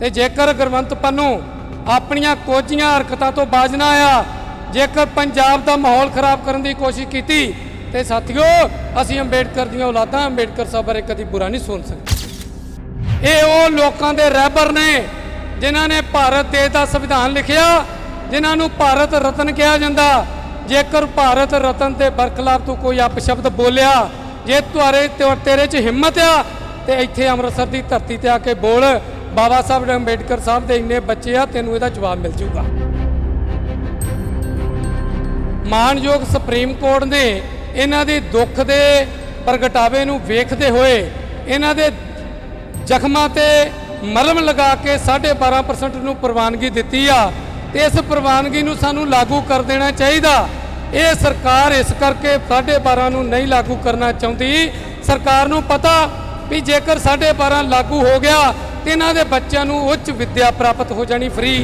ਤੇ ਜੇਕਰ ਗੁਰਵੰਤ ਪੰਨੂ ਆਪਣੀਆਂ ਕੋਝੀਆਂ ਹਰਕਤਾਂ ਤੋਂ ਬਾਜ ਨਾ ਆਇਆ, ਜੇਕਰ ਪੰਜਾਬ ਦਾ ਮਾਹੌਲ ਖਰਾਬ ਕਰਨ ਦੀ ਕੋਸ਼ਿਸ਼ ਕੀਤੀ, ਤੇ ਸਾਥੀਓ, ਅਸੀਂ ਅੰਬੇਡਕਰ ਦੀਆਂ ਔਲਾਦਾਂ, ਅੰਬੇਡਕਰ ਸਾਹਿਬ ਬਾਰੇ ਕਦੀ ਬੁਰਾ ਨਹੀਂ ਸੁਣ ਸਕਦੇ। ਇਹ ਉਹ ਲੋਕਾਂ ਦੇ ਰਹਿਬਰ ਨੇ, ਜਿਨ੍ਹਾਂ ਨੇ ਭਾਰਤ ਦੇਸ਼ ਦਾ ਸੰਵਿਧਾਨ ਲਿਖਿਆ, ਜਿਨ੍ਹਾਂ ਨੂੰ ਭਾਰਤ ਰਤਨ ਕਿਹਾ ਜਾਂਦਾ। ਜੇਕਰ ਭਾਰਤ ਰਤਨ ਦੇ ਬਰਖਲਾਫ ਤੂੰ ਕੋਈ ਅਪਸ਼ਬਦ ਬੋਲਿਆ, ਜੇ ਤੁਹਾਰੇ ਤੇ- ਤੇਰੇ 'ਚ ਹਿੰਮਤ ਆ, ਤੇ ਇੱਥੇ ਅੰਮ੍ਰਿਤਸਰ ਦੀ ਧਰਤੀ ਤੇ ਆ ਕੇ ਬੋਲ। ਬਾਬਾ ਸਾਹਿਬ ਅੰਬੇਡਕਰ ਸਾਹਿਬ ਦੇ ਇੰਨੇ ਬੱਚੇ ਆ, ਤੈਨੂੰ ਇਹਦਾ ਜਵਾਬ ਮਿਲ ਜਾਊਗਾ। ਮਾਨਯੋਗ ਸੁਪਰੀਮ ਕੋਰਟ ਨੇ ਇਹਨਾਂ ਦੇ ਦੁੱਖ ਦੇ ਪ੍ਰਗਟਾਵੇ ਨੂੰ ਵੇਖਦੇ ਹੋਏ ਇਹਨਾਂ ਦੇ ਜ਼ਖਮਾਂ ਤੇ ਮਲਮ ਲਗਾ ਕੇ 12.5% ਨੂੰ ਪ੍ਰਵਾਨਗੀ ਦਿੱਤੀ ਆ। ਤੇ ਇਸ ਪ੍ਰਵਾਨਗੀ ਨੂੰ ਸਾਨੂੰ ਲਾਗੂ ਕਰ ਦੇਣਾ ਚਾਹੀਦਾ। ਇਹ ਸਰਕਾਰ ਇਸ ਕਰਕੇ 12.5 ਨੂੰ ਨਹੀਂ ਲਾਗੂ ਕਰਨਾ ਚਾਹੁੰਦੀ। ਸਰਕਾਰ ਨੂੰ ਪਤਾ ਵੀ ਜੇਕਰ 12.5 ਲਾਗੂ ਹੋ ਗਿਆ ਤੇ ਇਹਨਾਂ ਦੇ ਬੱਚਿਆਂ ਨੂੰ ਉੱਚ ਵਿੱਦਿਆ ਪ੍ਰਾਪਤ ਹੋ ਜਾਣੀ ਫ੍ਰੀ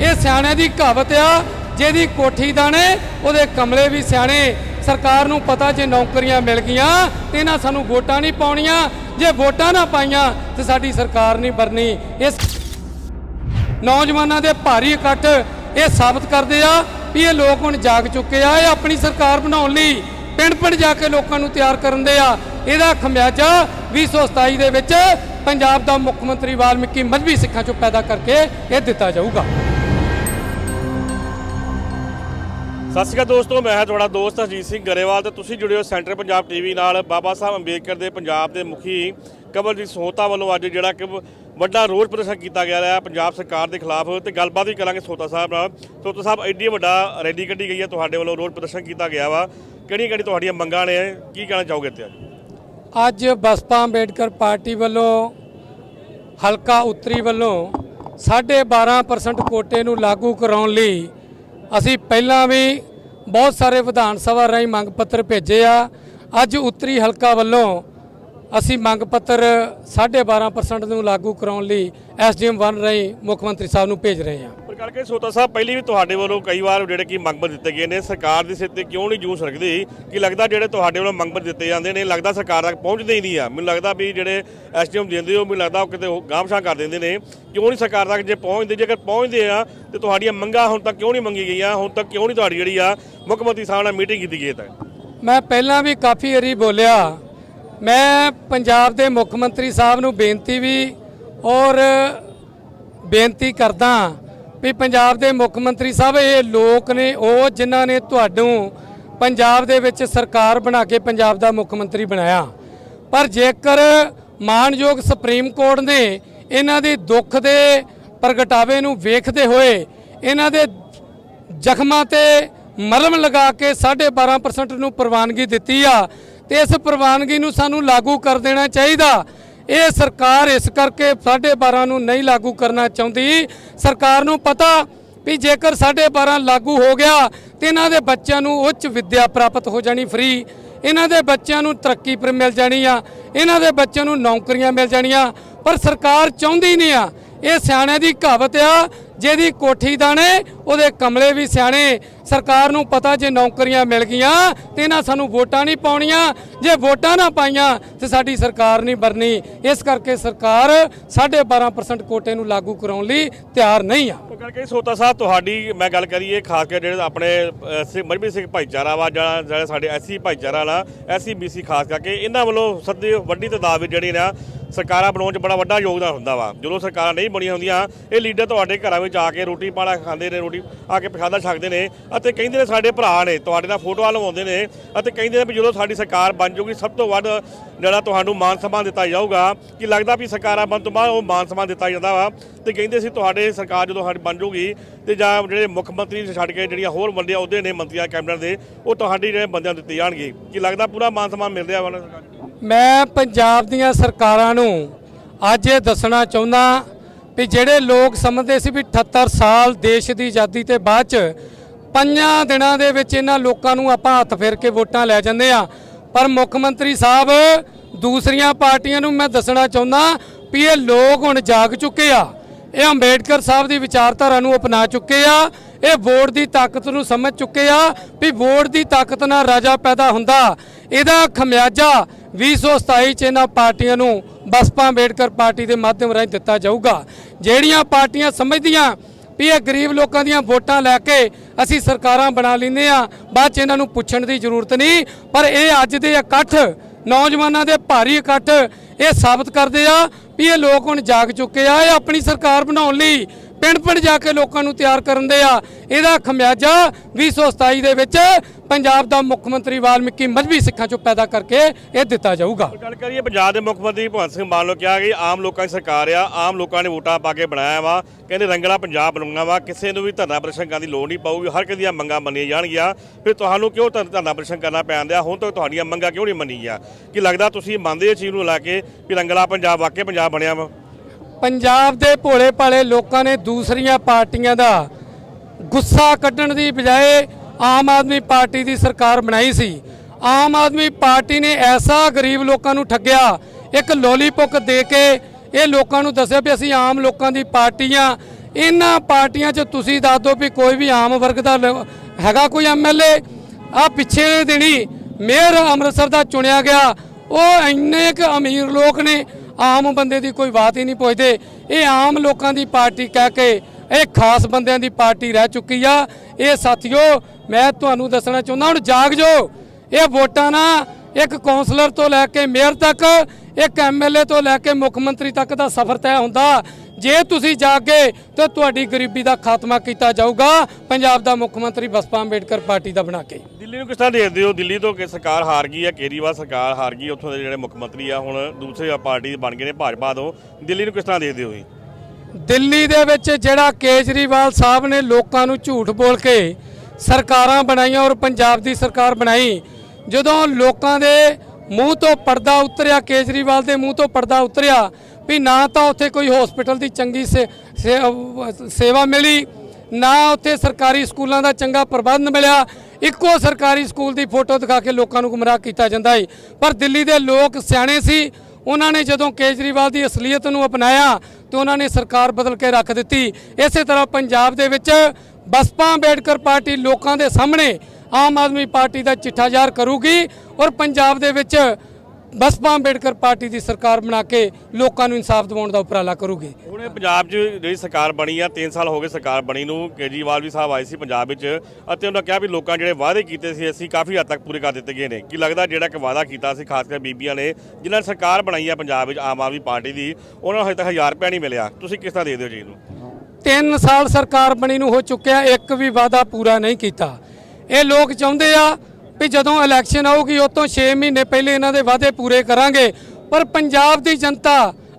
ਇਹ ਸਿਆਣੇ ਦੀ ਕਹਾਵਤ ਆ, ਜਿਹਦੀ ਕੋਠੀ ਦਾਣੇ, ਉਹਦੇ ਕਮਲੇ ਵੀ ਸਿਆਣੇ। ਸਰਕਾਰ ਨੂੰ ਪਤਾ ਜੇ ਨੌਕਰੀਆਂ ਮਿਲ ਗਈਆਂ, ਤੇ ਇਹਨਾਂ ਸਾਨੂੰ ਵੋਟਾਂ ਨਹੀਂ ਪਾਉਣੀਆਂ। ਜੇ ਵੋਟਾਂ ਨਾ ਪਾਈਆਂ, ਤੇ ਸਾਡੀ ਸਰਕਾਰ ਨਹੀਂ ਬਰਨੀ ਇਸ ਨੌਜਵਾਨਾਂ ਦੇ ਭਾਰੀ ਇਕੱਠ ਇਹ ਸਾਬਤ ਕਰਦੇ ਆ ਵੀ ਇਹ ਲੋਕ ਹੁਣ ਜਾਗ ਚੁੱਕੇ ਆ, ਇਹ ਆਪਣੀ ਸਰਕਾਰ ਬਣਾਉਣ ਲਈ ਪਿੰਡ ਪਿੰਡ ਜਾ ਕੇ ਲੋਕਾਂ ਨੂੰ ਤਿਆਰ ਕਰਨ ਦੇ ਆ। ਇਹਦਾ ਖਮਿਆਜਾ 2027 ਦੇ ਵਿੱਚ ਪੰਜਾਬ ਦਾ ਮੁੱਖ ਮੰਤਰੀ ਵਾਲਮੀਕੀ ਮਜ਼ਬੀ ਸਿੱਖਾਂ ਚੋਂ ਪੈਦਾ ਕਰਕੇ ਇਹ ਦਿੱਤਾ ਜਾਊਗਾ। ਸਤਿ ਸ਼੍ਰੀ ਅਕਾਲ ਦੋਸਤੋ, ਮੈਂ ਤੁਹਾਡਾ ਦੋਸਤ ਹਰਜੀਤ ਸਿੰਘ ਗਰੇਵਾਲ ਤੇ ਤੁਸੀਂ ਜੁੜੇ ਹੋ ਸੈਂਟਰ ਪੰਜਾਬ ਟੀਵੀ ਨਾਲ ਬਾਬਾ ਸਾਹਿਬ ਅੰਬੇਦਕਰ ਦੇ ਪੰਜਾਬ ਦੇ ਮੁਖੀ ਕਮਲਜੀਤ ਸੋਹਤਾ ਵੱਲੋਂ ਅੱਜ ਜਿਹੜਾ ਕਿ ਵੱਡਾ ਰੋਸ ਪ੍ਰਦਰਸ਼ਨ ਕੀਤਾ ਗਿਆ ਰਿਹਾ ਪੰਜਾਬ ਸਰਕਾਰ ਦੇ ਖਿਲਾਫ ਤੇ ਗੱਲਬਾਤ ਵੀ ਕਰਾਂਗੇ ਸੋਹਤਾ ਸਾਹਿਬ ਨਾਲ। ਸੋਹਤਾ ਸਾਹਿਬ, ਐਡੀ ਵੱਡਾ ਰੈਲੀ ਕੱਢੀ ਗਈ ਹੈ, ਤੁਹਾਡੇ ਵੱਲੋਂ ਰੋਸ ਪ੍ਰਦਰਸ਼ਨ ਕੀਤਾ ਗਿਆ ਵਾ। ਕਿਹੜੀ ਕਿਹੜੀ ਤੁਹਾਡੀਆਂ ਮੰਗਾਂ ਨੇ? ਕੀ ਕਹਿਣਾ ਚਾਹੋਗੇ ਤੇ ਅੱਜ? ਅੱਜ ਬਸਪਾ ਅੰਬੇਡਕਰ ਪਾਰਟੀ ਵੱਲੋਂ ਹਲਕਾ ਉੱਤਰੀ ਵੱਲੋਂ 12.5% ਕੋਟੇ ਨੂੰ ਲਾਗੂ ਕਰਾਉਣ ਲਈ ਅਸੀਂ ਪਹਿਲਾਂ ਵੀ ਬਹੁਤ ਸਾਰੇ ਵਿਧਾਨ ਸਭਾ ਰਾਹੀਂ ਮੰਗ ਪੱਤਰ ਭੇਜੇ ਆ। ਅੱਜ ਉੱਤਰੀ ਹਲਕਾ ਵੱਲੋਂ ਅਸੀਂ ਮੰਗ ਪੱਤਰ 12.5% ਨੂੰ ਲਾਗੂ ਕਰਾਉਣ ਲਈ ਐਸਡੀਐਮ 1 ਰਾਹੀਂ ਮੁੱਖ ਮੰਤਰੀ ਸਾਹਿਬ ਨੂੰ ਭੇਜ ਰਹੇ ਹਾਂ। ਕਰਕੇ ਸੋਤਾ ਸਾਹਿਬ, ਪਹਿਲੀ ਵੀ ਤੁਹਾਡੇ ਵੱਲੋਂ ਕਈ ਵਾਰ ਜਿਹੜੇ ਕਿ ਮੰਗ ਪੱਤਰ ਦਿੱਤੇ ਗਏ ਨੇ, ਸਰਕਾਰ ਦੇ ਸਿਰ ਤੇ ਕਿਉਂ ਨਹੀਂ ਜੂਝ ਸਕਦੀ ਕਿ ਲੱਗਦਾ ਜਿਹੜੇ ਤੁਹਾਡੇ ਵੱਲੋਂ ਮੰਗ ਪੱਤਰ ਦਿੱਤੇ ਜਾਂਦੇ ਨੇ, ਲੱਗਦਾ ਸਰਕਾਰ ਤੱਕ ਪਹੁੰਚਦੇ ਹੀ ਨਹੀਂ ਆ? ਮੈਨੂੰ ਲੱਗਦਾ ਵੀ ਜਿਹੜੇ ਐਸਡੀਐਮ ਦਿੰਦੇ ਹੋ, ਮੈਨੂੰ ਲੱਗਦਾ ਉਹ ਕਿਤੇ ਗਾਮਸ਼ਾਂ ਕਰ ਦਿੰਦੇ ਨੇ। ਕਿਉਂ ਨਹੀਂ ਸਰਕਾਰ ਤੱਕ ਜੇ ਪਹੁੰਚਦੇ? ਜੇਕਰ ਪਹੁੰਚਦੇ ਆ, ਤੇ ਤੁਹਾਡੀਆਂ ਮੰਗਾਂ ਹੁਣ ਤੱਕ ਕਿਉਂ ਨਹੀਂ ਮੰਗੀ ਗਈਆਂ? ਹੁਣ ਤੱਕ ਕਿਉਂ ਨਹੀਂ ਤੁਹਾਡੀ ਜਿਹੜੀ ਆ ਮੁੱਖ ਮੰਤਰੀ ਸਾਹਿਬ ਨਾਲ ਮੀਟਿੰਗ ਕੀਤੀ ਗਈ ਤਾਂ ਮੈਂ ਪਹਿਲਾਂ ਵੀ ਕਾਫੀ ਵਾਰੀ ਬੋਲਿਆ, ਮੈਂ ਪੰਜਾਬ ਦੇ ਮੁੱਖ ਮੰਤਰੀ ਸਾਹਿਬ ਨੂੰ ਬੇਨਤੀ ਵੀ ਔਰ ਬੇਨਤੀ ਕਰਦਾ ਵੀ ਪੰਜਾਬ ਦੇ ਮੁੱਖ ਮੰਤਰੀ ਸਾਹਿਬ, ਇਹ ਲੋਕ ਨੇ ਉਹ ਜਿਨ੍ਹਾਂ ਨੇ ਤੁਹਾਨੂੰ ਪੰਜਾਬ ਦੇ ਵਿੱਚ ਸਰਕਾਰ ਬਣਾ ਕੇ ਪੰਜਾਬ ਦਾ ਮੁੱਖ ਮੰਤਰੀ ਬਣਾਇਆ। ਪਰ ਜੇਕਰ ਮਾਨਯੋਗ ਸੁਪਰੀਮ ਕੋਰਟ ਨੇ ਇਹਨਾਂ ਦੇ ਦੁੱਖ ਦੇ ਪ੍ਰਗਟਾਵੇ ਨੂੰ ਵੇਖਦੇ ਹੋਏ ਇਹਨਾਂ ਦੇ ਜ਼ਖਮਾਂ ਤੇ ਮਲਮ ਲਗਾ ਕੇ 12.5% ਨੂੰ ਪ੍ਰਵਾਨਗੀ ਦਿੱਤੀ ਆ, ਤੇ ਇਸ ਪ੍ਰਵਾਨਗੀ ਨੂੰ ਸਾਨੂੰ ਲਾਗੂ ਕਰ ਦੇਣਾ ਚਾਹੀਦਾ। ਇਹ ਸਰਕਾਰ ਇਸ ਕਰਕੇ 12.5 ਨੂੰ ਨਹੀਂ ਲਾਗੂ ਕਰਨਾ ਚਾਹੁੰਦੀ। ਸਰਕਾਰ ਨੂੰ ਪਤਾ ਵੀ ਜੇਕਰ 12.5 ਲਾਗੂ ਹੋ ਗਿਆ, ਤੇ ਇਹਨਾਂ ਦੇ ਬੱਚਿਆਂ ਨੂੰ ਉੱਚ ਵਿੱਦਿਆ ਪ੍ਰਾਪਤ ਹੋ ਜਾਣੀ ਫ੍ਰੀ ਇਹਨਾਂ ਦੇ ਬੱਚਿਆਂ ਨੂੰ ਤਰੱਕੀ ਪਰ ਮਿਲ ਜਾਣੀ ਆ। ਇਹਨਾਂ ਦੇ ਬੱਚਿਆਂ ਨੂੰ ਨੌਕਰੀਆਂ ਮਿਲ ਜਾਣੀਆਂ। ਪਰ ਸਰਕਾਰ ਚਾਹੁੰਦੀ ਨਹੀਂ ਆ। ਇਹ ਸਿਆਣਿਆਂ ਦੀ ਕਹਾਵਤ ਆ, ਜਿਹਦੀ ਕੋਠੀ ਦਾਣੇ ਉਹਦੇ ਕਮਲੇ ਵੀ ਸਿਆਣੇ। ਸਰਕਾਰ ਨੂੰ ਪਤਾ ਜੇ ਨੌਕਰੀਆਂ ਮਿਲ ਗਈਆਂ ਤੇ ਇਹਨਾਂ ਸਾਨੂੰ ਵੋਟਾਂ ਨਹੀਂ ਪਾਉਣੀਆਂ। ਜੇ ਵੋਟਾਂ ਨਾ ਪਾਈਆਂ ਤੇ ਸਾਡੀ ਸਰਕਾਰ ਨਹੀਂ ਬਣਨੀ। ਇਸ ਕਰਕੇ ਸਰਕਾਰ 12.5% ਕੋਟੇ ਨੂੰ ਲਾਗੂ ਕਰਾਉਣ ਲਈ ਤਿਆਰ ਨਹੀਂ ਆ। ਉਹ ਕਰਕੇ ਸੋਤਾ ਸਾਹਿਬ ਤੁਹਾਡੀ ਮੈਂ ਗੱਲ ਕਰੀਏ ਖਾਸ ਕਰਕੇ ਜਿਹੜੇ ਆਪਣੇ ਅ, ਸਿੱਖ ਮਜਬੀ ਸਿੱਖ ਭਾਈਚਾਰਾ ਵਾ ਜਾਂ ਜਿਹੜੇ ਸਾਡੇ ਐਸਸੀ ਭਾਈਚਾਰਾ ਵਾਲਾ ਐਸਸੀ ਬੀਸੀ ਖਾਸ ਕਰਕੇ ਇਹਨਾਂ ਵੱਲੋਂ ਸੱਦੀ ਵੱਡੀ ਤਾਦਾਦ ਵਿੱਚ ਜਿਹੜੀ ਨਾ ਸਰਕਾਰਾਂ ਬਣਾਉਣ 'ਚ ਬੜਾ ਵੱਡਾ ਯੋਗਦਾਨ ਹੁੰਦਾ ਵਾ। ਜਦੋਂ ਸਰਕਾਰਾਂ ਨਹੀਂ ਬਣੀਆਂ ਹੁੰਦੀਆਂ ਇਹ ਲੀਡਰ ਤੁਹਾਡੇ ਘਰਾਂ ਵਿੱਚ ਆ ਕੇ ਰੋਟੀ ਪਾਣਾ ਖਾਂਦੇ ਨੇ ਰੋਟੀ ਆ ਕੇ ਪ੍ਰਸ਼ਾਦਾ ਛਕਦੇ ਨੇ ਅਤੇ ਕਹਿੰਦੇ ਨੇ ਸਾਡੇ ਭਰਾ ਨੇ ਤੁਹਾਡੇ ਨਾਲ ਫੋਟੋਆਂ ਲਵਾਉਂਦੇ ਨੇ ਅਤੇ ਕਹਿੰਦੇ ਨੇ ਵੀ ਜਦੋਂ ਸਾਡੀ ਸਰਕਾਰ ਬਣ ਜਾਊਗੀ, ਸਭ ਤੋਂ ਵੱਧ ਜਿਹੜਾ ਤੁਹਾਨੂੰ ਮਾਨ ਸਨਮਾਨ ਦਿੱਤਾ ਜਾਊਗਾ ਕਿ ਲੱਗਦਾ ਵੀ ਸਰਕਾਰਾਂ ਬਣ ਤੋਂ ਬਾਅਦ ਉਹ ਮਾਨ ਸਨਮਾਨ ਦਿੱਤਾ ਜਾਂਦਾ ਵਾ ਤੇ ਕਹਿੰਦੇ ਸੀ ਤੁਹਾਡੇ ਸਰਕਾਰ ਜਦੋਂ ਸਾਡੀ ਬਣ ਜਾਊਗੀ ਤੇ ਜਾਂ ਜਿਹੜੇ ਮੁੱਖ ਮੰਤਰੀ ਛੱਡ ਕੇ ਜਿਹੜੀਆਂ ਹੋਰ ਵੱਡੇ ਅਹੁਦੇ ਨੇ ਮੰਤਰੀਆਂ ਕੈਬਨਿਟ ਦੇ, ਉਹ ਤੁਹਾਡੀ ਜਿਹੜੇ ਬੰਦਿਆਂ ਨੂੰ ਦਿੱਤੇ ਜਾਣਗੇ। ਕਿ ਲੱਗਦਾ ਪੂਰਾ ਮਾਨ ਸਨਮਾਨ ਮਿਲ ਰਿਹਾ ਵਾ ਮੈਂ ਪੰਜਾਬ ਦੀਆਂ ਸਰਕਾਰਾਂ ਨੂੰ ਅੱਜ ਇਹ ਦੱਸਣਾ ਚਾਹੁੰਦਾ ਵੀ ਜਿਹੜੇ ਲੋਕ ਸਮਝਦੇ ਸੀ ਵੀ 78 ਸਾਲ ਦੇਸ਼ ਦੀ ਆਜ਼ਾਦੀ ਤੇ ਬਾਅਦ ਚ ਪੰਜਾਂ ਦਿਨਾਂ ਦੇ ਵਿੱਚ ਇਹਨਾਂ ਲੋਕਾਂ ਨੂੰ ਆਪਾਂ ਹੱਥ ਫੇਰ ਕੇ ਵੋਟਾਂ ਲੈ ਜਾਂਦੇ ਆ ਪਰ ਮੁੱਖ ਮੰਤਰੀ ਸਾਹਿਬ, ਦੂਸਰੀਆਂ ਪਾਰਟੀਆਂ ਨੂੰ ਮੈਂ ਦੱਸਣਾ ਚਾਹੁੰਦਾ ਵੀ ਇਹ ਲੋਕ ਹੁਣ ਜਾਗ ਚੁੱਕੇ ਆ। ਇਹ ਅੰਬੇਡਕਰ ਸਾਹਿਬ ਦੀ ਵਿਚਾਰਧਾਰਾ ਨੂੰ ਅਪਣਾ ਚੁੱਕੇ ਆ। ਇਹ ਵੋਟ ਦੀ ਤਾਕਤ ਨੂੰ ਸਮਝ ਚੁੱਕੇ ਆ ਵੀ ਵੋਟ ਦੀ ਤਾਕਤ ਨਾਲ ਰਾਜਾ ਪੈਦਾ ਹੁੰਦਾ। ਇਹਦਾ ਖਮਿਆਜਾ 2027 ਚ ਇਹਨਾਂ ਪਾਰਟੀਆਂ ਨੂੰ ਬਸਪਾ ਅੰਬੇਡਕਰ ਪਾਰਟੀ ਦੇ ਮਾਧਿਅਮ ਰਾਹੀਂ ਦਿੱਤਾ ਜਾਊਗਾ। ਜਿਹੜੀਆਂ ਪਾਰਟੀਆਂ ਸਮਝਦੀਆਂ ਵੀ ਇਹ ਗਰੀਬ ਲੋਕਾਂ ਦੀਆਂ ਵੋਟਾਂ ਲੈ ਕੇ ਅਸੀਂ ਸਰਕਾਰਾਂ ਬਣਾ ਲੈਂਦੇ ਆ ਬਾਅਦ ਚ ਇਹਨਾਂ ਨੂੰ ਪੁੱਛਣ ਦੀ ਜ਼ਰੂਰਤ ਨਹੀਂ। ਪਰ ਇਹ ਅੱਜ ਦੇ ਇਕੱਠ ਨੌਜਵਾਨਾਂ ਦੇ ਭਾਰੀ ਇਕੱਠ ਇਹ ਸਾਬਤ ਕਰਦੇ ਆ ਵੀ ਇਹ ਲੋਕ ਹੁਣ ਜਾਗ ਚੁੱਕੇ ਆ, ਇਹ ਆਪਣੀ ਸਰਕਾਰ ਬਣਾਉਣ ਲਈ ਪਿੰਡ ਪਿੰਡ ਜਾ ਕੇ ਲੋਕਾਂ ਨੂੰ ਤਿਆਰ ਕਰਨ ਦੇ ਆ। ਇਹਦਾ ਖਮਿਆਜਾ 2027 ਦੇ ਵਿੱਚ ਪੰਜਾਬ ਦਾ ਮੁੱਖ ਮੰਤਰੀ ਵਾਲਮੀਕੀ ਮਜਬੀ ਸਿੱਖਾਂ ਚੋਂ ਪੈਦਾ ਕਰਕੇ ਇਹ ਦਿੱਤਾ ਜਾਊਗਾ। ਗੱਲ ਕਰੀਏ ਪੰਜਾਬ ਦੇ ਮੁੱਖ ਮੰਤਰੀ ਭਗਵੰਤ ਸਿੰਘ ਮਾਨ ਲੋ ਕਿਹਾ ਕਿ ਆਮ ਲੋਕਾਂ ਦੀ ਸਰਕਾਰ ਆ, ਆਮ ਲੋਕਾਂ ਨੇ ਵੋਟਾਂ ਪਾ ਕੇ ਬਣਾਇਆ ਵਾ। ਕਹਿੰਦੇ ਰੰਗਲਾ ਪੰਜਾਬ ਬਣਾਉਣਾ ਵਾ, ਕਿਸੇ ਨੂੰ ਵੀ ਧਰਨਾ ਪ੍ਰਦਰਸ਼ਨ ਕਰਨ ਦੀ ਲੋੜ ਨਹੀਂ ਪਊਗੀ, ਹਰ ਕਿਸੇ ਦੀਆਂ ਮੰਗਾਂ ਮੰਨੀਆਂ ਜਾਣਗੀਆਂ। ਫਿਰ ਤੁਹਾਨੂੰ ਕਿਉਂ ਧਰਨਾ ਪ੍ਰਦਰਸ਼ਨ ਕਰਨਾ ਪੈਂਦਾ ਹੁਣ ਤੱਕ ਤੁਹਾਡੀਆਂ ਮੰਗਾਂ ਕਿਉਂ ਨਹੀਂ ਮੰਨੀਆਂ? ਕਿ ਲੱਗਦਾ ਤੁਸੀਂ ਮੰਨਦੇ ਹੋ ਚੀਜ਼ ਨੂੰ ਲਾ ਕੇ ਵੀ ਰੰਗਲਾ ਪੰਜਾਬ ਵਾਕਿਆ ਪੰਜਾਬ ਬਣਿਆ ਵਾ? ਪੰਜਾਬ ਦੇ ਭੋਲੇ ਭਾਲੇ ਲੋਕਾਂ ਨੇ ਦੂਸਰੀਆਂ ਪਾਰਟੀਆਂ ਦਾ ਗੁੱਸਾ ਕੱਢਣ ਦੀ ਬਜਾਏ ਆਮ ਆਦਮੀ ਪਾਰਟੀ ਦੀ ਸਰਕਾਰ ਬਣਾਈ ਸੀ। ਆਮ ਆਦਮੀ ਪਾਰਟੀ ਨੇ ਐਸਾ ਗਰੀਬ ਲੋਕਾਂ ਨੂੰ ਠੱਗਿਆ, ਇੱਕ ਲੋਲੀਪੌਪ ਦੇ ਕੇ ਇਹ ਲੋਕਾਂ ਨੂੰ ਦੱਸਿਆ ਵੀ ਅਸੀਂ ਆਮ ਲੋਕਾਂ ਦੀ ਪਾਰਟੀਆਂ ਇਹਨਾਂ ਪਾਰਟੀਆਂ 'ਚ ਤੁਸੀਂ ਦੱਸ ਦਿਓ ਵੀ ਕੋਈ ਵੀ ਆਮ ਵਰਗ ਦਾ ਲ- ਹੈਗਾ ਕੋਈ ਐਮਐਲਏ ਆ ਪਿੱਛੇ ਦਿਨੀ ਮੇਅਰ ਅੰਮ੍ਰਿਤਸਰ ਦਾ ਚੁਣਿਆ ਗਿਆ। ਉਹ ਇੰਨੇ ਕੁ ਅਮੀਰ ਲੋਕ ਨੇ ਆਮ ਬੰਦੇ ਦੀ ਕੋਈ ਬਾਤ ਹੀ ਨਹੀਂ ਪੁੱਛਦੇ। ਇਹ ਆਮ ਲੋਕਾਂ ਦੀ ਪਾਰਟੀ ਕਹਿ ਕੇ, ਇਹ ਖਾਸ ਬੰਦਿਆਂ ਦੀ ਪਾਰਟੀ ਰਹਿ ਚੁੱਕੀ ਆ। ਇਹ ਸਾਥੀਓ, ਮੈਂ ਤੁਹਾਨੂੰ ਦੱਸਣਾ ਚਾਹੁੰਦਾ, ਹੁਣ ਜਾਗ ਜੋ ਇਹ ਵੋਟਾਂ ਨਾ ਇੱਕ ਕੌਂਸਲਰ ਤੋਂ ਲੈ ਕੇ ਮੇਅਰ ਤੱਕ, ਇੱਕ ਐਮਐਲਏ ਤੋਂ ਲੈ ਕੇ ਮੁੱਖ ਮੰਤਰੀ ਤੱਕ ਦਾ ਸਫ਼ਰ ਤੈਅ ਹੁੰਦਾ। ਜੇ ਤੁਸੀਂ ਜਾਗੇ ਤਾਂ ਤੁਹਾਡੀ ਗਰੀਬੀ ਦਾ ਖਾਤਮਾ ਕੀਤਾ ਜਾਊਗਾ ਪੰਜਾਬ ਦਾ ਮੁੱਖ ਮੰਤਰੀ ਬਸਪਾ ਅੰਬੇਡਕਰ ਪਾਰਟੀ ਦਾ ਬਣਾ ਕੇ। ਦਿੱਲੀ ਨੂੰ ਕਿਸ ਤਰ੍ਹਾਂ ਦੇਖਦੇ ਹੋ? ਦਿੱਲੀ ਤੋਂ ਕਿ ਸਰਕਾਰ ਹਾਰ ਗਈ ਹੈ ਕੇਜਰੀਵਾਲ ਸਰਕਾਰ ਹਾਰ ਗਈ ਉੱਥੋਂ ਦੇ ਜਿਹੜੇ ਮੁੱਖ ਮੰਤਰੀ ਆ ਹੁਣ ਦੂਸਰੇ ਪਾਰਟੀ ਬਣ ਗਏ ਨੇ ਭਾਜਪਾ ਤੋਂ। ਦਿੱਲੀ ਨੂੰ ਕਿਸ ਤਰ੍ਹਾਂ ਦੇਖਦੇ ਹੋ ਜੀ? ਦਿੱਲੀ ਦੇ ਵਿੱਚ ਜਿਹੜਾ ਕੇਜਰੀਵਾਲ ਸਾਹਿਬ ਨੇ ਲੋਕਾਂ ਨੂੰ ਝੂਠ ਬੋਲ ਕੇ ਸਰਕਾਰਾਂ ਬਣਾਈਆਂ ਔਰ ਪੰਜਾਬ ਦੀ ਸਰਕਾਰ ਬਣਾਈ ਜਦੋਂ ਲੋਕਾਂ ਦੇ ਮੂੰਹ ਤੋਂ ਪਰਦਾ ਉਤਰਿਆ, ਕੇਜਰੀਵਾਲ ਦੇ ਮੂੰਹ ਤੋਂ ਪਰਦਾ ਉਤਰਿਆ ਵੀ ਨਾ ਤਾਂ ਉੱਥੇ ਕੋਈ ਹਸਪੀਟਲ ਦੀ ਚੰਗੀ ਸੇ- ਸੇ- ਸੇਵਾ ਮਿਲੀ, ਨਾ ਉੱਥੇ ਸਰਕਾਰੀ ਸਕੂਲਾਂ ਦਾ ਚੰਗਾ ਪ੍ਰਬੰਧ ਮਿਲਿਆ। ਇੱਕੋ ਸਰਕਾਰੀ ਸਕੂਲ ਦੀ ਫੋਟੋ ਦਿਖਾ ਕੇ ਲੋਕਾਂ ਨੂੰ ਗੁੰਮਰਾਹ ਕੀਤਾ ਜਾਂਦਾ ਹੈ ਪਰ ਦਿੱਲੀ ਦੇ ਲੋਕ ਸਿਆਣੇ ਸੀ, ਉਹਨਾਂ ਨੇ ਜਦੋਂ ਕੇਜਰੀਵਾਲ ਦੀ ਅਸਲੀਅਤ ਨੂੰ ਅਪਣਾਇਆ, ਤੇ ਉਹਨਾਂ ਨੇ ਸਰਕਾਰ ਬਦਲ ਕੇ ਰੱਖ ਦਿੱਤੀ। ਇਸੇ ਤਰ੍ਹਾਂ ਪੰਜਾਬ ਦੇ ਵਿੱਚ ਬਸਪਾ ਅੰਬੇਡਕਰ ਪਾਰਟੀ ਲੋਕਾਂ ਦੇ ਸਾਹਮਣੇ ਆਮ ਆਦਮੀ ਪਾਰਟੀ ਦਾ ਚਿੱਠਾ ਜ਼ਾਹਰ ਕਰੂਗੀ। ਔਰ ਪੰਜਾਬ ਦੇ ਵਿੱਚ ਬਸਪਾ ਅੰਬੇਡਕਰ ਪਾਰਟੀ ਦੀ ਸਰਕਾਰ ਬਣਾ ਕੇ ਲੋਕਾਂ ਨੂੰ ਇਨਸਾਫ ਦਿਵਾਉਣ ਦਾ ਉਪਰਾਲਾ ਕਰੂਗੀ। ਹੁਣ ਇਹ ਪੰਜਾਬ 'ਚ ਜਿਹੜੀ ਸਰਕਾਰ ਬਣੀ ਆ 3 ਸਾਲ ਹੋ ਗਏ ਸਰਕਾਰ ਬਣੀ ਨੂੰ ਕੇਜਰੀਵਾਲ ਵੀ ਸਾਹਿਬ ਆਏ ਸੀ ਪੰਜਾਬ ਵਿੱਚ ਅਤੇ ਉਹਨਾਂ ਕਿਹਾ ਵੀ ਲੋਕਾਂ ਜਿਹੜੇ ਵਾਅਦੇ ਕੀਤੇ ਸੀ ਅਸੀਂ ਕਾਫੀ ਹੱਦ ਤੱਕ ਪੂਰੇ ਕਰ ਦਿੱਤੇ ਗਏ ਨੇ। ਕੀ ਲੱਗਦਾ ਜਿਹੜਾ ਕਿ ਵਾਅਦਾ ਕੀਤਾ ਸੀ ਖਾਸ ਕਰ ਬੀਬੀਆਂ ਨੇ ਜਿਨ੍ਹਾਂ ਨੇ ਸਰਕਾਰ ਬਣਾਈ ਆ ਪੰਜਾਬ ਵਿੱਚ ਆਮ ਆਦਮੀ ਪਾਰਟੀ ਦੀ ਉਹਨਾਂ ਨੂੰ ਹਜੇ ਤੱਕ 1000 ਰੁਪਏ ਨਹੀਂ ਮਿਲਿਆ। ਤੁਸੀਂ ਕਿਸ ਤਰ੍ਹਾਂ ਦੇਖਦੇ ਹੋ ਜੀ ਇਹਨੂੰ? ਤਿੰਨ ਸਾਲ ਸਰਕਾਰ ਬਣੀ ਨੂੰ ਹੋ ਚੁੱਕਿਆ ਇੱਕ ਵੀ ਵਾਅਦਾ ਪੂਰਾ ਨਹੀਂ ਕੀਤਾ। ਇਹ ਲੋਕ ਚਾਹੁੰਦੇ ਆ ਵੀ ਜਦੋਂ ਇਲੈਕਸ਼ਨ ਆਊਗੀ, ਉਹ ਤੋਂ 6 ਮਹੀਨੇ ਪਹਿਲੇ ਇਹਨਾਂ ਦੇ ਵਾਅਦੇ ਪੂਰੇ ਕਰਾਂਗੇ। ਪਰ ਪੰਜਾਬ ਦੀ ਜਨਤਾ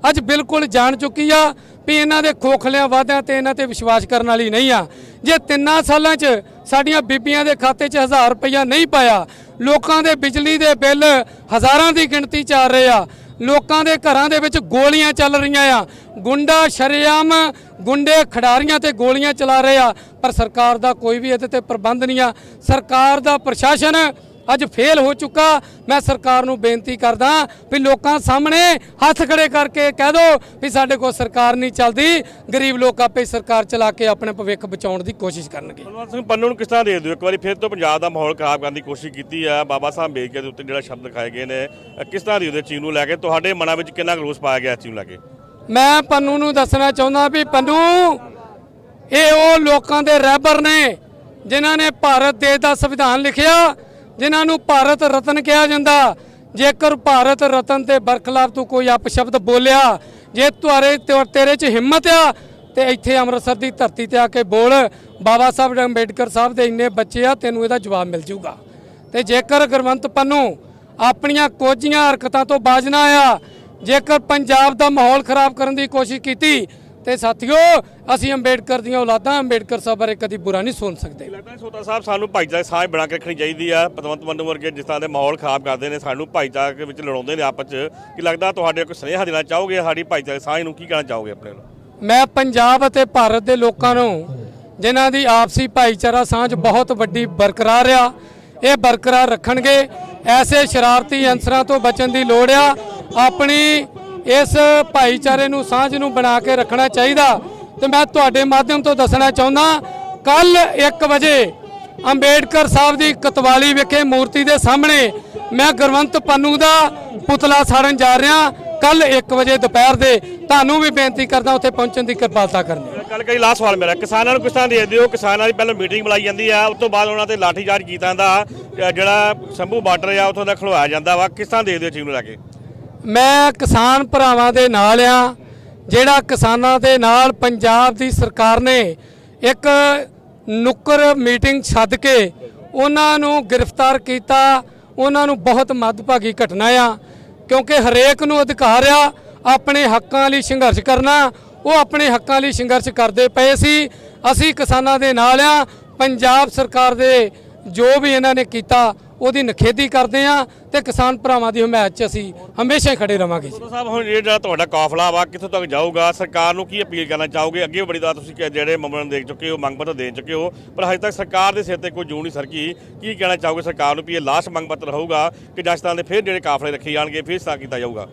ਅੱਜ ਬਿਲਕੁਲ ਜਾਣ ਚੁੱਕੀ ਆ ਵੀ ਇਹਨਾਂ ਦੇ ਖੋਖਲਿਆਂ ਵਾਅਦਿਆਂ ਤੇ ਇਹਨਾਂ ਤੇ ਵਿਸ਼ਵਾਸ ਕਰਨ ਵਾਲੀ ਨਹੀਂ ਆ। ਜੇ ਤਿੰਨਾਂ ਸਾਲਾਂ 'ਚ ਸਾਡੀਆਂ ਬੀਬੀਆਂ ਦੇ ਖਾਤੇ 'ਚ 1000 ਰੁਪਈਆ ਨਹੀਂ ਪਾਇਆ, ਲੋਕਾਂ ਦੇ ਬਿਜਲੀ ਦੇ ਬਿੱਲ ਹਜ਼ਾਰਾਂ ਦੀ ਗਿਣਤੀ 'ਚ ਆ ਰਹੇ ਆ। ਲੋਕਾਂ ਦੇ ਘਰਾਂ ਦੇ ਵਿੱਚ ਗੋਲੀਆਂ ਚੱਲ ਰਹੀਆਂ ਆ। ਗੁੰਡਾ ਸ਼ਰੇਆਮ ਗੁੰਡੇ ਖਿਡਾਰੀਆਂ ਤੇ ਗੋਲੀਆਂ ਚਲਾ ਰਹੇ ਆ। ਪਰ ਸਰਕਾਰ ਦਾ ਕੋਈ ਵੀ ਇਹਦੇ ਤੇ ਪ੍ਰਬੰਧ ਨਹੀਂ ਆ। ਸਰਕਾਰ ਦਾ ਪ੍ਰਸ਼ਾਸਨ ਅੱਜ ਫੇਲ ਹੋ ਚੁੱਕਾ। ਮੈਂ ਸਰਕਾਰ ਨੂੰ ਬੇਨਤੀ ਕਰਦਾ ਵੀ ਲੋਕਾਂ ਸਾਹਮਣੇ ਹੱਥ ਖੜੇ ਕਰਕੇ ਕਹਿ ਦਿਓ ਵੀ ਸਾਡੇ ਕੋਲ ਸਰਕਾਰ ਨਹੀਂ ਚੱਲਦੀ। ਗਰੀਬ ਲੋਕ ਆਪੇ ਸਰਕਾਰ ਚਲਾ ਕੇ ਆਪਣੇ ਭਵਿੱਖ ਬਚਾਉਣ ਦੀ ਕੋਸ਼ਿਸ਼ ਕਰਨਗੇ। ਬਲਵੰਤ ਸਿੰਘ ਪੰਨੂ ਨੂੰ ਕਿਸ ਤਰ੍ਹਾਂ ਦੇਖਦੇ ਹੋ? ਇੱਕ ਵਾਰੀ ਫਿਰ ਤੋਂ ਪੰਜਾਬ ਦਾ ਮਾਹੌਲ ਖਰਾਬ ਕਰਨ ਦੀ ਕੋਸ਼ਿਸ਼ ਕੀਤੀ ਆ। ਬਾਬਾ ਸਾਹਿਬ ਅੰਬੇਦਕਰ ਦੇ ਉੱਤੇ ਜਿਹੜਾ ਸ਼ਬਦ ਦਿਖਾਏ ਗਏ ਨੇ ਕਿਸ ਤਰ੍ਹਾਂ ਦੀ ਉਹਦੇ ਚੀਜ਼ ਨੂੰ ਲੈ ਕੇ? ਤੁਹਾਡੇ ਮਨਾਂ ਵਿੱਚ ਕਿੰਨਾ ਰੋਸ ਪਾਇਆ ਗਿਆ ਇਸ ਚੀਜ਼ ਨੂੰ ਲੈ ਕੇ? ਮੈਂ ਪੰਨੂ ਨੂੰ ਦੱਸਣਾ ਚਾਹੁੰਦਾ ਵੀ ਪੰਨੂ ਇਹ ਉਹ ਲੋਕਾਂ ਦੇ ਰਹਿਬਰ ਨੇ ਜਿਨ੍ਹਾਂ ਨੇ ਭਾਰਤ ਦੇਸ਼ ਦਾ ਸੰਵਿਧਾਨ ਲਿਖਿਆ ਜਿਨ੍ਹਾਂ ਨੂੰ ਭਾਰਤ ਰਤਨ ਕਿਹਾ ਜਾਂਦਾ। ਜੇਕਰ ਭਾਰਤ ਰਤਨ ਤੇ ਬਰਖਲਾਫ ਤੂੰ ਕੋਈ ਅਪਸ਼ਬਦ ਬੋਲਿਆ, ਜੇ ਤੁਹਾਰੇ ਤੇ- ਤੇਰੇ 'ਚ ਹਿੰਮਤ ਆ, ਤੇ ਇੱਥੇ ਅੰਮ੍ਰਿਤਸਰ ਦੀ ਧਰਤੀ ਤੇ ਆ ਕੇ ਬੋਲ। ਬਾਬਾ ਸਾਹਿਬ ਅੰਬੇਡਕਰ ਸਾਹਿਬ ਦੇ ਇੰਨੇ ਬੱਚੇ ਆ, ਤੈਨੂੰ ਇਹਦਾ ਜਵਾਬ ਮਿਲ ਜਾਊਗਾ। ਤੇ ਜੇਕਰ ਗੁਰਵੰਤ ਪੰਨੂ ਆਪਣੀਆਂ ਕੋਝੀਆਂ ਹਰਕਤਾਂ ਤੋਂ ਬਾਜਣਾ ਆਇਆ ਜੇਕਰ ਪੰਜਾਬ ਦਾ ਮਾਹੌਲ ਖਰਾਬ ਕਰਨ ਦੀ ਕੋਸ਼ਿਸ਼ ਕੀਤੀ ਤੇ ਸਾਥੀਓ ਅਸੀਂ ਅੰਬੇਡਕਰ ਦੀਆਂ ਔਲਾਦਾਂ ਅੰਬੇਡਕਰ ਸਾਹਿਬ ਬਾਰੇ ਕਦੀ ਬੁਰਾ ਨਹੀਂ ਸੁਣ ਸਕਦੇ। ਲੱਗਦਾ ਹੈ ਸੋਤਾ ਸਾਹਿਬ ਸਾਨੂੰ ਭਾਈਚਾਰੇ ਸਾਂਝ ਬਣਾ ਕੇ ਰੱਖਣੀ ਚਾਹੀਦੀ ਆ। ਪਤਵੰਤ ਮੰਨੂ ਵਰਗੇ ਜਿਸ ਤਰ੍ਹਾਂ ਦੇ ਮਾਹੌਲ ਖਰਾਬ ਕਰਦੇ ਨੇ ਸਾਨੂੰ ਭਾਈਚਾਰੇ ਵਿੱਚ ਲੜਾਉਂਦੇ ਨੇ ਆਪਸ 'ਚ। ਕੀ ਲੱਗਦਾ ਤੁਹਾਡੇ ਕੋਈ ਸੁਨੇਹਾ ਦੇਣਾ ਚਾਹੋਗੇ ਸਾਡੀ ਭਾਈਚਾਰੇ ਸਾਂਝ ਨੂੰ? ਕੀ ਕਹਿਣਾ ਚਾਹੋਗੇ ਆਪਣੇ ਨੂੰ ਮੈਂ ਪੰਜਾਬ ਅਤੇ ਭਾਰਤ ਦੇ ਲੋਕਾਂ ਨੂੰ ਜਿਨ੍ਹਾਂ ਦੀ ਆਪਸੀ ਭਾਈਚਾਰਾ ਸਾਂਝ ਬਹੁਤ ਵੱਡੀ ਬਰਕਰਾਰ ਆ ਇਹ ਬਰਕਰਾਰ ਰੱਖਣਗੇ। ਐਸੇ ਸ਼ਰਾਰਤੀ ਅੰਸਰਾਂ ਤੋਂ ਬਚਣ ਦੀ ਲੋੜ ਆ। ਆਪਣੀ ਇਸ ਭਾਈਚਾਰੇ ਨੂੰ, ਸਾਂਝ ਨੂੰ ਬਣਾ ਕੇ ਰੱਖਣਾ ਚਾਹੀਦਾ। ਤੇ ਮੈਂ ਤੁਹਾਡੇ ਮਾਧਿਅਮ ਤੋਂ ਦੱਸਣਾ ਚਾਹੁੰਦਾ, ਕੱਲ 1 ਵਜੇ ਅੰਬੇਡਕਰ ਸਾਹਿਬ ਦੀ ਕਤਵਾਲੀ ਵਿਖੇ ਮੂਰਤੀ ਦੇ ਸਾਹਮਣੇ ਮੈਂ ਗੁਰਵੰਤ ਪੰਨੂ ਦਾ ਪੁਤਲਾ ਸਾੜਨ ਜਾ ਰਿਹਾ। ਕੱਲ 1 ਵਜੇ ਦੁਪਹਿਰ ਦੇ, ਤੁਹਾਨੂੰ ਵੀ ਬੇਨਤੀ ਕਰਦਾ, ਉੱਥੇ ਪਹੁੰਚਣ ਦੀ ਕਿਰਪਾਲਤਾ ਕਰਨੀ। ਗੱਲ ਕਈ ਲਾਸਟ ਸਵਾਲ ਮੇਰਾ, ਕਿਸਾਨਾਂ ਨੂੰ ਕਿਸ ਤਰ੍ਹਾਂ ਦੇ ਹੋ ਕਿਸਾਨਾਂ ਦੀ ਪਹਿਲਾਂ ਮੀਟਿੰਗ ਬੁਲਾਈ ਜਾਂਦੀ ਆ, ਉਸ ਤੋਂ ਬਾਅਦ ਉਹਨਾਂ ਤੇ ਲਾਠੀਚਾਰਜ ਕੀਤਾ ਜਾਂਦਾ। ਜਿਹੜਾ ਸੰਭੂ ਬਾਰਡਰ ਆ, ਉੱਥੋਂ ਦਾ ਖਲਵਾਇਆ ਜਾਂਦਾ ਵਾ, ਕਿਸ ਤਰ੍ਹਾਂ ਦੇ ਦਿਓ ਚੀਜ਼ ਨੂੰ ਲੈ ਕੇ? ਮੈਂ ਕਿਸਾਨ ਭਰਾਵਾਂ ਦੇ ਨਾਲ ਆ, ਜਿਹੜਾ ਕਿਸਾਨਾਂ ਦੇ ਨਾਲ ਪੰਜਾਬ ਦੀ ਸਰਕਾਰ ਨੇ ਇੱਕ ਨੁੱਕਰ ਮੀਟਿੰਗ ਸੱਦ ਕੇ ਉਹਨਾਂ ਨੂੰ ਗ੍ਰਿਫਤਾਰ ਕੀਤਾ, ਉਹਨਾਂ ਨੂੰ ਬਹੁਤ ਮੱਦਭਾਗੀ ਘਟਨਾ ਆ, ਕਿਉਂਕਿ ਹਰੇਕ ਨੂੰ ਅਧਿਕਾਰ ਆ ਆਪਣੇ ਹੱਕਾਂ ਲਈ ਸੰਘਰਸ਼ ਕਰਨਾ, ਉਹ ਆਪਣੇ ਹੱਕਾਂ ਲਈ ਸੰਘਰਸ਼ ਕਰਦੇ ਪਏ ਸੀ। ਅਸੀਂ ਕਿਸਾਨਾਂ ਦੇ ਨਾਲ ਆ, ਪੰਜਾਬ ਸਰਕਾਰ ਦੇ ਜੋ ਵੀ ਇਹਨਾਂ ਨੇ ਕੀਤਾ ਉਹਦੀ ਨਖੇਦੀ ਕਰਦੇ ਆ ਤੇ ਕਿਸਾਨ ਭਰਾਵਾਂ ਦੀ ਹਮਾਇਤ 'ਚ ਅਸੀਂ ਹਮੇਸ਼ਾ ਹੀ ਖੜੇ ਰਵਾਂਗੇ ਜੀ। ਸਾਹਿਬ ਹੁਣ ਇਹ ਜਿਹੜਾ ਤੁਹਾਡਾ ਕਾਫਲਾ ਵਾ ਕਿੱਥੋਂ ਤੱਕ ਜਾਊਗਾ? ਸਰਕਾਰ ਨੂੰ ਕੀ ਅਪੀਲ ਕਰਨਾ ਚਾਹੋਗੇ? ਅੱਗੇ ਬੜੀ ਵਾਰ ਤੁਸੀਂ ਜਿਹੜੇ ਮੈਮੋਰੰਡਮ ਦੇ ਚੁੱਕੇ ਹੋ ਮੰਗ ਪੱਤਰ ਦੇ ਚੁੱਕੇ ਹੋ ਪਰ ਹਜੇ ਤੱਕ ਸਰਕਾਰ ਦੇ ਸਿਰ ਤੇ ਕੋਈ ਜੂ ਨਹੀਂ ਸਰਕੀ। ਕੀ ਕਹਿਣਾ ਚਾਹੋਗੇ ਸਰਕਾਰ ਨੂੰ ਵੀ ਇਹ ਲਾਸਟ ਮੰਗ ਪੱਤਰ ਹੋਊਗਾ ਕਿ ਜਸਤਾਨ ਦੇ ਫਿਰ ਜਿਹੜੇ ਕਾਫਲੇ ਰੱਖੇ ਜਾਣਗੇ ਫਿਰ ਸਾ ਕੀਤਾ ਜਾਊਗਾ?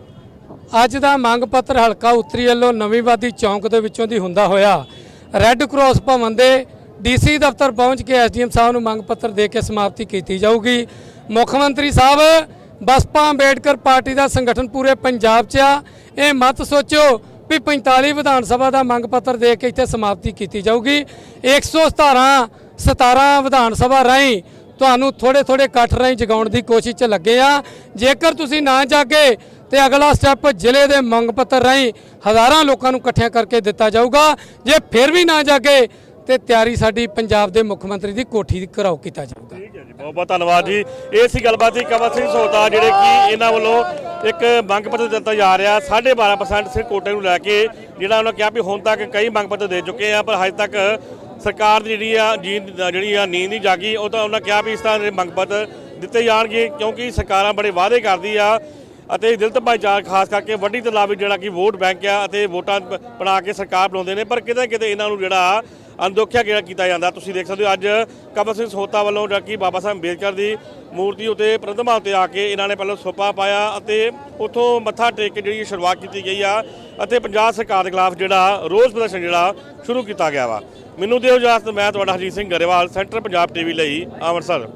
ਅੱਜ ਦਾ ਮੰਗ ਪੱਤਰ ਹਲਕਾ ਉੱਤਰੀ ਵੱਲੋਂ ਨਵੀਂ ਵਾਦੀ ਚੌਂਕ ਦੇ ਵਿੱਚੋਂ ਦੀ ਹੁੰਦਾ ਹੋਇਆ। ਰੈੱਡ ਕਰਾਸ ਭਵਨ ਦੇ ਡੀਸੀ ਦਫ਼ਤਰ ਪਹੁੰਚ ਕੇ ਐਸਡੀਐਮ ਸਾਹਿਬ ਨੂੰ ਮੰਗ ਪੱਤਰ ਦੇ ਕੇ ਸਮਾਪਤੀ ਕੀਤੀ ਜਾਊਗੀ। ਮੁੱਖ ਮੰਤਰੀ ਸਾਹਿਬ, ਬਸਪਾ ਅੰਬੇਡਕਰ ਪਾਰਟੀ ਦਾ ਸੰਗਠਨ ਪੂਰੇ ਪੰਜਾਬ 'ਚ ਆ। ਇਹ ਮਤ ਸੋਚੋ ਵੀ 45 ਵਿਧਾਨ ਸਭਾ ਦਾ ਮੰਗ ਪੱਤਰ ਦੇ ਕੇ ਇੱਥੇ ਸਮਾਪਤੀ ਕੀਤੀ ਜਾਊਗੀ। 117 17 ਵਿਧਾਨ ਸਭਾ ਰਾਹੀਂ ਤੁਹਾਨੂੰ ਥੋੜੇ ਥੋੜੇ ਇਕੱਠ ਰਾਹੀਂ ਜਗਾਉਣ ਦੀ ਕੋਸ਼ਿਸ਼ 'ਚ ਲੱਗੇ ਆ। ਜੇਕਰ ਤੁਸੀਂ ਨਾ ਜਾਗੇ ਤੇ ਅਗਲਾ ਸਟੈਪ ਜ਼ਿਲ੍ਹੇ ਦੇ ਮੰਗ ਪੱਤਰ ਰਾਹੀਂ ਹਜ਼ਾਰਾਂ ਲੋਕਾਂ ਨੂੰ ਇਕੱਠਿਆਂ ਕਰਕੇ ਦਿੱਤਾ ਜਾਊਗਾ। ਜੇ ਫਿਰ ਵੀ ਨਾ ਜਾਗੇ ਤੇ ਤਿਆਰੀ ਸਾਡੀ ਪੰਜਾਬ ਦੇ ਮੁੱਖ ਮੰਤਰੀ ਦੀ ਕੋਠੀ ਦੀ ਘਰਾਓ ਕੀਤਾ ਜਾਊਗਾ। ਠੀਕ ਹੈ ਜੀ, ਬਹੁਤ ਬਹੁਤ ਧੰਨਵਾਦ ਜੀ। ਇਹ ਸੀ ਗੱਲਬਾਤ ਸੀ ਕਮਲ ਸਿੰਘ ਸੋਤਾ, ਜਿਹੜੇ ਕਿ ਇਹਨਾਂ ਵੱਲੋਂ ਇੱਕ ਮੰਗ ਪੱਤਰ ਦਿੱਤਾ ਜਾ ਰਿਹਾ 12.5% ਸਿਰ ਕੋਟੇ ਨੂੰ ਲੈ ਕੇ, ਜਿਹੜਾ ਉਹਨਾਂ ਕਿਹਾ ਵੀ ਹੁਣ ਤੱਕ ਕਈ ਮੰਗ ਪੱਤਰ ਦੇ ਚੁੱਕੇ ਆ, ਪਰ ਹਜੇ ਤੱਕ ਸਰਕਾਰ ਦੀ ਜਿਹੜੀ ਆ ਜੀਂਦ ਜਿਹੜੀ ਆ, ਨੀਂਦ ਨਹੀਂ ਜਾਗੀ। ਉਹ ਤਾਂ ਉਹਨਾਂ ਕਿਹਾ ਵੀ ਇਸ ਤਰ੍ਹਾਂ ਦੇ ਮੰਗ ਪੱਤਰ ਦਿੱਤੇ ਜਾਣਗੇ, ਕਿਉਂਕਿ ਸਰਕਾਰਾਂ ਬੜੇ ਵਾਅਦੇ ਕਰਦੀ ਆ ਅਤੇ ਦਿਲਤ ਭਾਈਚਾਰ ਖਾਸ ਕਰਕੇ ਵੱਡੀ ਤਲਾਬੀ ਜਿਹੜਾ ਕਿ ਵੋਟ ਬੈਂਕ ਆ ਅਤੇ ਵੋਟਾਂ ਬ- ਬਣਾ ਕੇ ਸਰਕਾਰ ਬਣਾਉਂਦੇ ਨੇ, ਪਰ ਕਿਤੇ ਨਾ ਕਿਤੇ ਇਹਨਾਂ ਨੂੰ ਜਿਹੜਾ ਅਨਦੋਖਿਆ ਜਿਹੜਾ ਕੀਤਾ ਜਾਂਦਾ। ਤੁਸੀਂ ਦੇਖ ਸਕਦੇ ਹੋ ਅੱਜ ਕਮਲ ਸਿੰਘ ਸੋਤਾ ਵੱਲੋਂ ਜਿਹੜਾ ਕਿ ਬਾਬਾ ਸਾਹਿਬ ਅੰਬੇਦਕਰ ਦੀ ਮੂਰਤੀ ਉਤੇ ਪ੍ਰਤਿਮਾ ਉਤੇ ਆ ਕੇ ਇਹਨਾਂ ਨੇ ਪਹਿਲਾਂ ਸੋਪਾ ਪਾਇਆ ਅਤੇ ਉੱਥੋਂ ਮੱਥਾ ਟੇਕ ਕੇ ਜਿਹੜੀ ਸ਼ੁਰੂਆਤ ਕੀਤੀ ਗਈ ਆ ਅਤੇ ਪੰਜਾਬ ਸਰਕਾਰ ਦੇ ਖਿਲਾਫ ਜਿਹੜਾ ਰੋਸ ਪ੍ਰਦਰਸ਼ਨ ਜਿਹੜਾ ਸ਼ੁਰੂ ਕੀਤਾ ਗਿਆ ਵਾ। ਮੈਨੂੰ ਦਿਓ ਇਜਾਜ਼ਤ, ਮੈਂ ਤੁਹਾਡਾ ਹਰਜੀਤ ਸਿੰਘ ਗਰੇਵਾਲ, ਸੈਂਟਰ ਪੰਜਾਬ ਟੀਵੀ ਲਈ ਅੰਮ੍ਰਿਤਸਰ।